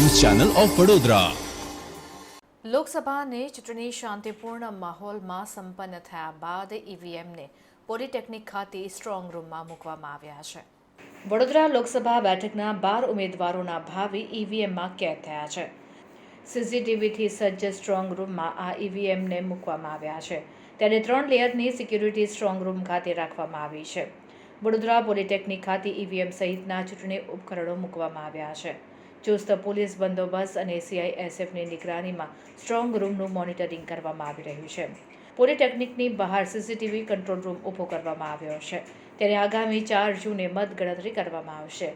Channel of Vadodara. લોકસભાની ચૂંટણી શાંતિપૂર્ણ માહોલમાં સંપન્ન થયા બાદ ઈવીએમને પોલિટેકનિક ખાતે સ્ટ્રોંગ રૂમમાં મૂકવામાં આવ્યા છે. વડોદરા લોકસભા બેઠકના બાર ઉમેદવારોના ભાવિ ઈવીએમમાં કેદ થયા છે. સીસીટીવીથી સજ્જ સ્ટ્રોંગ રૂમમાં આ ઈવીએમને મૂકવામાં આવ્યા છે. ત્યારે ત્રણ લેયરની સિક્યુરિટી સ્ટ્રોંગ રૂમ ખાતે રાખવામાં આવી છે. વડોદરા પોલિટેકનિક ખાતે ઈવીએમ સહિતના ચૂંટણી ઉપકરણો મૂકવામાં આવ્યા છે. ચુસ્ત પોલીસ બંદોબસ્ત અને સીઆઈએસએફની નિગરાનીમાં સ્ટ્રોંગ રૂમનું મોનિટરિંગ કરવામાં આવી રહ્યું છે. પોલિટેકનિકની બહાર સીસીટીવી કંટ્રોલ રૂમ ઊભો કરવામાં આવ્યો છે. ત્યારે આગામી ચાર જૂને મતગણતરી કરવામાં આવશે.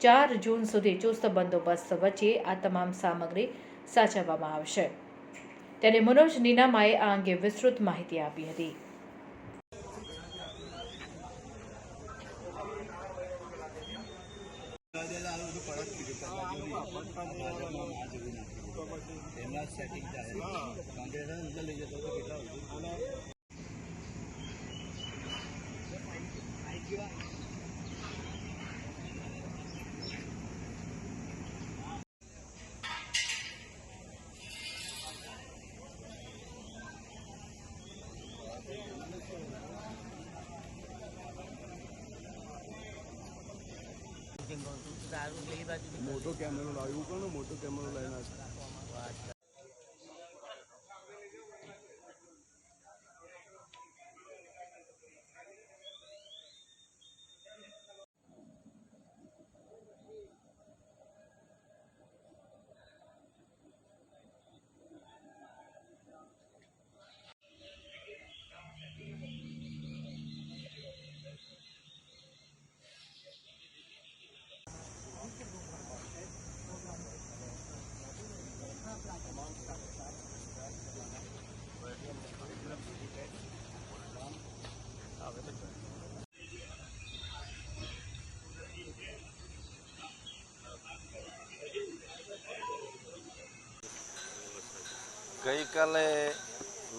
ચાર જૂન સુધી ચુસ્ત બંદોબસ્ત વચ્ચે આ તમામ સામગ્રી સાચવવામાં આવશે. ત્યારે મનોજ નીનામાએ આ અંગે વિસ્તૃત માહિતી આપી હતી. એમના સેટિંગ થાય કોન્ટ્રાક્ટર અંદર લઈ જતો તો કેટલા વધુ મોટો કેમેરો લાવ્યું કોનો મોટો કેમેરો લઈને આવ્યો. ગઈકાલે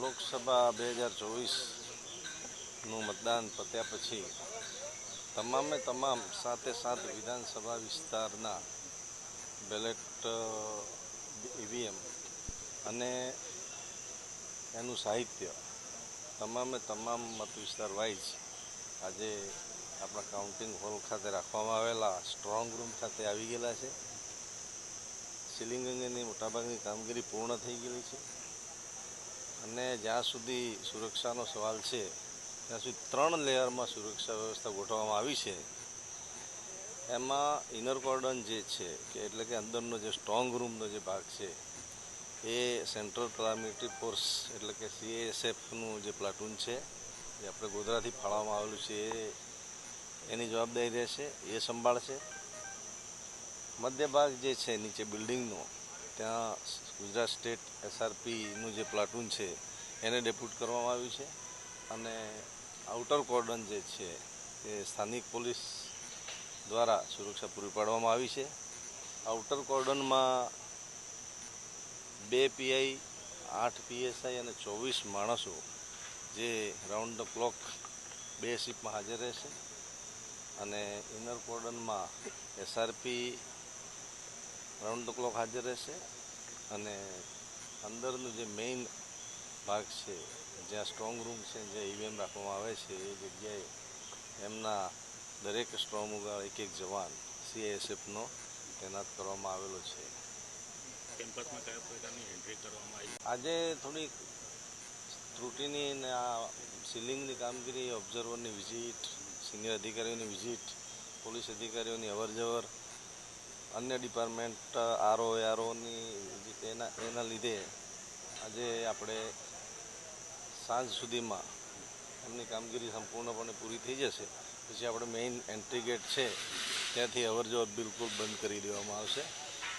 લોકસભા બે હજાર ચોવીસનું મતદાન પત્યા પછી તમામે તમામ સાતે સાત વિધાનસભા વિસ્તારના બેલેટ ઈવીએમ અને એનું સાહિત્ય તમામે તમામ મત વિસ્તાર વાઇઝ આજે આપણા કાઉન્ટિંગ હોલ ખાતે રાખવામાં આવેલા સ્ટ્રોંગ રૂમ ખાતે આવી ગયેલા છે. સીલિંગ અંગેની મોટાભાગની કામગીરી પૂર્ણ થઈ ગયેલી છે. અને જ્યાં સુધી સુરક્ષાનો સવાલ છે, ત્યાં સુધી ત્રણ લેયરમાં સુરક્ષા વ્યવસ્થા ગોઠવવામાં આવી છે. એમાં ઇનર કોર્ડન જે છે, કે એટલે કે અંદરનો જે સ્ટ્રોંગ રૂમનો જે ભાગ છે, એ સેન્ટ્રલ પેરામિલિટરી ફોર્સ એટલે કે સીએએસએફનું જે પ્લાટૂન છે, જે આપણે ગોધરાથી ફાળવવામાં આવેલું છે, એ એની જવાબદારી રહેશે, એ સંભાળશે. મધ્ય ભાગ જે છે, નીચે બિલ્ડિંગનો ત્યાં ગુજરાત સ્ટેટ એસઆરપીનું જે પ્લાટૂન છે, એને ડેપ્યુટ કરવામાં આવ્યું છે અને આઉટર કોર્ડન જે છે, એ સ્થાનિક પોલીસ દ્વારા સુરક્ષા પૂરી પાડવામાં આવી છે. આઉટર કોર્ડનમાં બે પીઆઈ આઠ પીએસઆઈ અને ચોવીસ માણસો જે રાઉન્ડ ધ ક્લોક બે શિપમાં હાજર રહેશે. અને ઇનર કોર્ડનમાં એસઆરપી રાઉન્ડ ધ ક્લોક હાજર રહેશે અને અંદરનું જે મેઇન ભાગ છે જ્યાં સ્ટ્રોંગ રૂમ છે જ્યાં ઈવીએમ રાખવામાં આવે છે એ જગ્યાએ એમના દરેક સ્ટ્રોંગ રૂમ એક એક જવાન સીએએસએફનો તૈનાત કરવામાં આવેલો છે. કેમ્પસમાં કયા પ્રકારની એન્ટ્રી કરવામાં આવી? આજે થોડીક ત્રુટીની ને આ સીલિંગની કામગીરી ઓબ્ઝર્વરની વિઝિટ સિનિયર અધિકારીઓની વિઝિટ પોલીસ અધિકારીઓની અવરજવર અન્ય ડિપાર્ટમેન્ટ આરઓ આરઓની એના એના લીધે આજે આપણે સાંજ સુધીમાં એમની કામગીરી સંપૂર્ણપણે પૂરી થઈ જશે. પછી આપણે મેઇન એન્ટ્રી ગેટ છે, ત્યાંથી અવરજવર બિલકુલ બંધ કરી દેવામાં આવશે.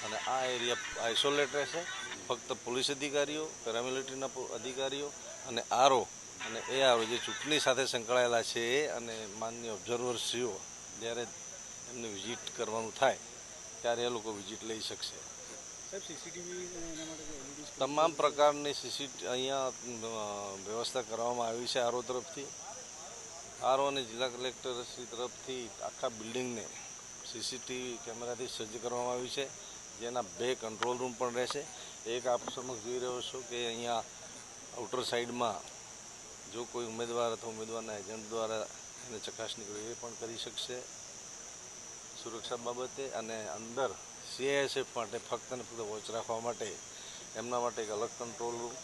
અને આ એરિયા આઇસોલેટ રહેશે. ફક્ત પોલીસ અધિકારીઓ પેરામિલિટરીના અધિકારીઓ અને આરઓ અને એ આરઓ જે ચૂંટણી સાથે સંકળાયેલા છે એ અને માન્ય ઓબ્ઝર્વરશ્રીઓ જ્યારે એમને વિઝિટ કરવાનું થાય ત્યારે એ લોકો વિઝિટ લઈ શકશે. તમામ પ્રકારની સીસી અહીંયા વ્યવસ્થા કરવામાં આવી છે આરો તરફથી. આરઓ અને જિલ્લા કલેક્ટરશ્રી તરફથી આખા બિલ્ડિંગને સીસીટીવી કેમેરાથી સજ્જ કરવામાં આવી છે. જેના બે કંટ્રોલ રૂમ પણ રહેશે. એક આપ સમક્ષ જોઈ રહ્યો છો કે અહીંયા આઉટર સાઈડમાં જો કોઈ ઉમેદવાર અથવા ઉમેદવારના એજન્ટ દ્વારા એને ચકાસણી કરવી એ પણ કરી શકશે. સુરક્ષા બાબતે અને અંદર સીઆઈએસએફ માટે ફક્ત ને ફક્ત વોચ રાખવા માટે, એમના માટે એક અલગ કંટ્રોલ રૂમ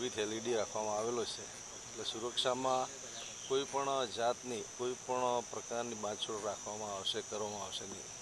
વિથ એલઈડી રાખવામાં આવેલો છે. એટલે સુરક્ષામાં કોઈ પણ જાતની, કોઈ પણ પ્રકારની બાંધછોડ રાખવામાં આવશે, કરવામાં આવશે નહીં.